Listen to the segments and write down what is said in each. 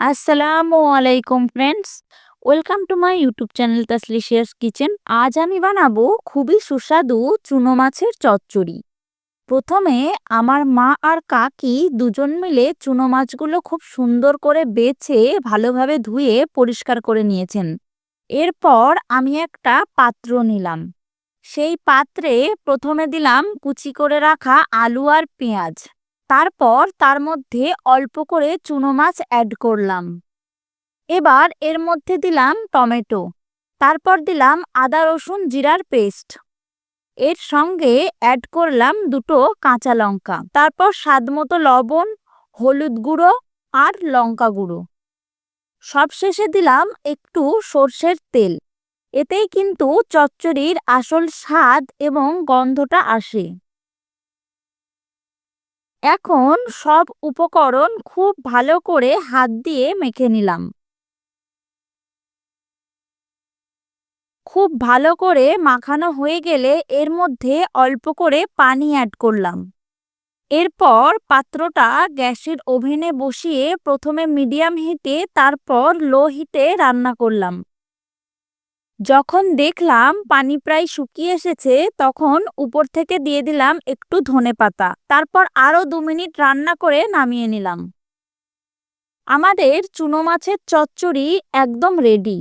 আসসালামু আলাইকুম friends welcome to my YouTube channel Taslicious kitchen আজ আমি বানাবো খুবই সুস্বাদু চুনো মাছের চচ্চড়ি। প্রথমে আমার মা আর কাকি দুজন মিলে চুনো মাছগুলো খুব সুন্দর করে বেছে ভালোভাবে ধুয়ে পরিষ্কার করে নিয়েছেন। এরপর আমি একটা পাত্র নিলাম। সেই পাত্রে প্রথমে দিলাম কুচি করে রাখা আলু আর পেঁয়াজ। তারপর তার মধ্যে অল্প করে চুনো মাছ অ্যাড করলাম। এবার এর মধ্যে দিলাম টমেটো, তারপর দিলাম আদা, রসুন, জিরার পেস্ট। এর সঙ্গে অ্যাড করলাম দুটো কাঁচা লঙ্কা, তারপর স্বাদমতো লবণ, হলুদ গুঁড়ো আর লঙ্কা গুঁড়ো। সবশেষে দিলাম একটু সর্ষের তেল, এতেই কিন্তু চচ্চড়ির আসল স্বাদ এবং গন্ধটা আসে। এখন সব উপকরণ খুব ভালো করে হাত দিয়ে মেখে নিলাম। খুব ভালো করে মাখানো হয়ে গেলে এর মধ্যে অল্প করে পানি অ্যাড করলাম। এরপর পাত্রটা গ্যাসের ওভেনে বসিয়ে প্রথমে মিডিয়াম হিটে, তারপর লো হিটে রান্না করলাম। যখন দেখলাম পানি প্রায় শুকিয়ে এসেছে, তখন উপর থেকে দিয়ে দিলাম একটু ধনে পাতা। তারপর আরও দু মিনিট রান্না করে নামিয়ে নিলাম। আমাদের চুনো মাছের চচ্চড়ি একদম রেডি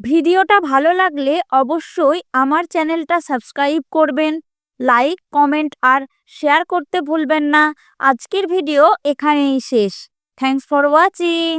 ভিডিওটা ভালো লাগলে অবশ্যই আমার চ্যানেলটা সাবস্ক্রাইব করবেন লাইক কমেন্ট আর শেয়ার করতে ভুলবেন না। আজকের ভিডিও এখানেই শেষ। Thanks for watching